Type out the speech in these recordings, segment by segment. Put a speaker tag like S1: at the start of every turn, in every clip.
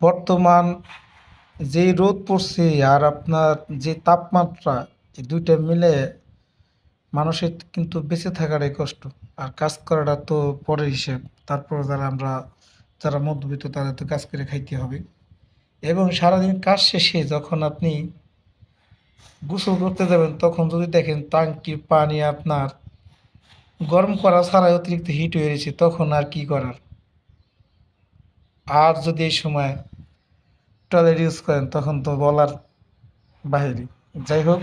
S1: বর্তমান যে রোদ পড়ছে আর আপনার যে তাপমাত্রা, এই দুইটা মিলে মানুষের কিন্তু বেঁচে থাকাটাই কষ্ট। আর কাজ করাটা তো পরের হিসাব। তারপর যারা আমরা, যারা মধ্যবিত্ত তাদের তো কাজ করে খাইতে হবে। এবং সারাদিন কাজ শেষে যখন আপনি গোসল করতে যাবেন, তখন যদি দেখেন টাঙ্কির পানি আপনার গরম করা ছাড়াই অতিরিক্ত হিট হয়ে গেছে তখন আর কি করার? আর যদি এই সময় টয়লেট ইউজ করেন তখন তো বলার বাহিরে। যাই হোক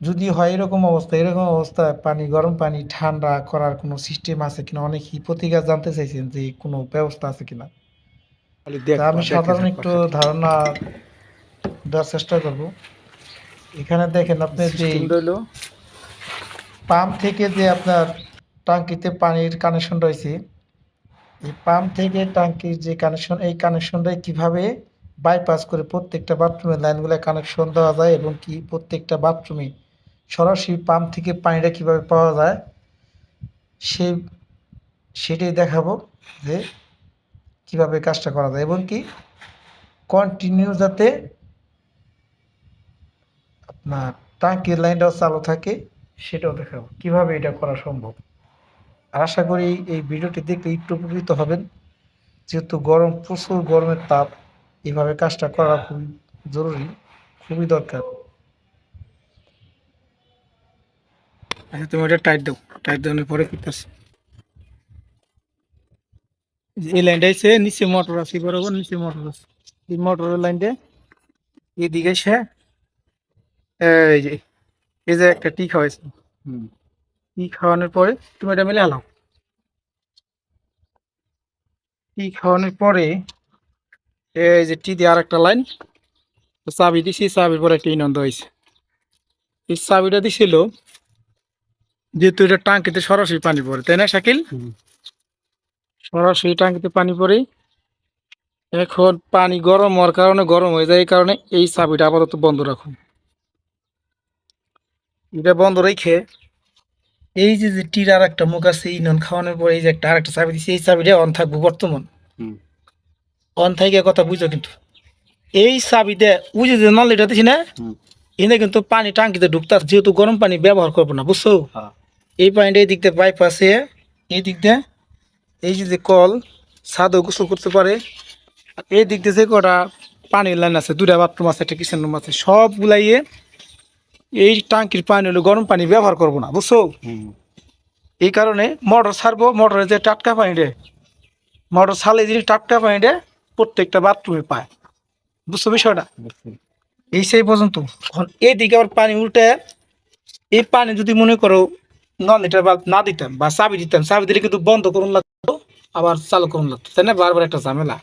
S1: যদি হয় এরকম অবস্থা এরকম অবস্থায় পানি গরম পানি ঠান্ডা করার কোনো সিস্টেম আছে কিনা? অনেকেই প্রতিকার জানতে চাইছেন যে কোনো ব্যবস্থা আছে কিনা? আমি সাধারণ একটু ধারণা দেওয়ার চেষ্টা করব। এখানে দেখেন আপনি যে পাম্প থেকে যে আপনার টাঙ্কিতে পানির কানেকশন রয়েছে এই পাম্প থেকে টাঙ্কির যে কানেকশন এই কানেকশনটাই কীভাবে বাইপাস করে প্রত্যেকটা বাথরুমের লাইনগুলো কানেকশন দেওয়া যায় এবং কি প্রত্যেকটা বাথরুমে সরাসরি পাম্প থেকে পানিটা কীভাবে পাওয়া যায়, সে, সেটাই দেখাবো যে কীভাবে কাজটা করা যায় এবং কি কন্টিনিউ যাতে আপনার টাঙ্কির লাইনটাও চালু থাকে, সেটাও দেখাবো। কীভাবে এটা করা সম্ভব? আর আশা করি এই ভিডিওটি দেখলে একটু উপকৃত হবেন। যেহেতু গরম প্রচুর গরমের তাপ এভাবে কাজটা করা খুবই জরুরি খুবই দরকার।
S2: আচ্ছা তুমি ওটা টাইট দাও টাইট দেওয়ার পরে করতেছি। এই লাইনটা এসে নিচে মোটর আছে বরাবর নিচে মোটর আছে। এই মোটরের লাইনটা এদিকে এসে এই যে এই যে একটা টি খাওয়াইছে টি খাওয়ানোর পরে তুমি এটা মেলে হালাও টি খাওয়ানোর পরে এই যে টি দিয়ে আর একটা লাইন চাবি দিছি চাবির পরে একটা ইনন্দ হয়েছে। এই চাবিটা দিছিল যেহেতু এটা টাঙ্কিতে সরাসরি পানি পড়ে তাই না শাকিল? সরাসরি টাঙ্কিতে পানি পড়ে এখন পানি গরম হওয়ার কারণে গরম হয়ে যায় এই কারণে এই চাবিটা আপাতত বন্ধ রাখুন। এটা বন্ধ রেখে এই যে যে টির আর একটা মুখ আছে ইনন খাওয়ানোর পরে এই যে একটা আরেকটা চাবি দিচ্ছে এই চাবিটা অন থাকব বর্তমান। অন থাকে কথা বুঝো কিন্তু। এই চাবি দে ওই যে নলিটা দিছি না এনে কিন্তু পানি টাঙ্কিতে ঢুকতার যেহেতু গরম পানি ব্যবহার করব না বুঝছ? এই পানিটা এই দিক দিয়ে পাইপ আছে এই দিক দিয়ে এই যে কল ছাদও গোসল করতে পারে। এই দিক দিয়ে যে কটা পানির লাইন আছে দুটা বাথরুম আছে একটা কিচেন রুম আছে সব গুলাইয়ে এই টাঙ্কির পানি হলে গরম পানি ব্যবহার করব না বুঝছ? এই কারণে মোটর ছাড়বো মোটরে যে টাটকা পানি রে মোটর ছালে জিনিস টাটকা পানি রে প্রত্যেকটা বাথরুমে পায় বুঝছ বিষয়টা? এই সেই পর্যন্ত। এখন এইদিকে আবার পানি উল্টে এই পানি যদি মনে করো নন লিটার বা না দিতাম বা চাবি দিতাম চাবি দিলে কিন্তু বন্ধ করুন লাগতো আবার চালু করুন লাগতো তাই না? বারবার একটা ঝামেলা।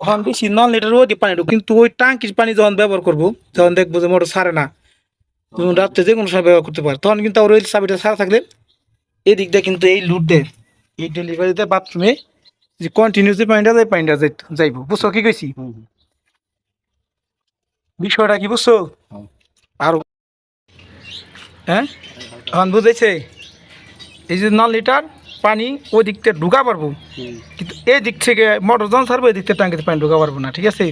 S2: এখন বেশি নন লিটার ওই পানি কিন্তু ওই টাঙ্কির পানি যখন ব্যবহার করব যখন দেখব যে মোটর সারে না তুমি রাত্রে যে কোনো সময় ব্যবহার করতে পারো। তখন কিন্তু আবার ওই চাবিটা ছাড়া থাকলে এই দিক দিয়ে কিন্তু এই লুট এই ডেলিভারিতে বাথরুমে যে কন্টিনিউ যে পানিটা যায় পানিটা যাইতো যাইবো। বুঝছ কি কইছি? বিষয়টা কি বুঝছ। আর হ্যাঁ? এখন বুঝেছে? এই যে নল লিটার পানি ওই দিক থেকে ঢুকা পারব। কিন্তু এই দিক থেকে মোটর যখন ছাড়বো এই দিক থেকে টাঙ্কিতে পানি ঢুকা পারব না ঠিক আছে?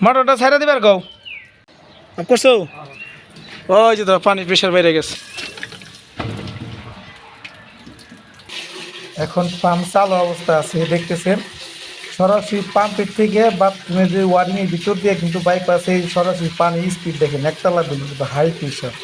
S2: মোটরটা ছাইরা দিবার গাও করছ? ওই যে ধর পানির প্রেশার বেড়ে গেছে।
S1: এখন পাম্প চালু অবস্থা আছে দেখতেছেন? সরাসরি পাম্পের থেকে বাথরুমে যে ওয়ারিংয়ের ভিতর দিয়ে কিন্তু বাইক বাইপাসে সরাসরি পানি স্পিড দেখেন একতলা হাই প্রেশার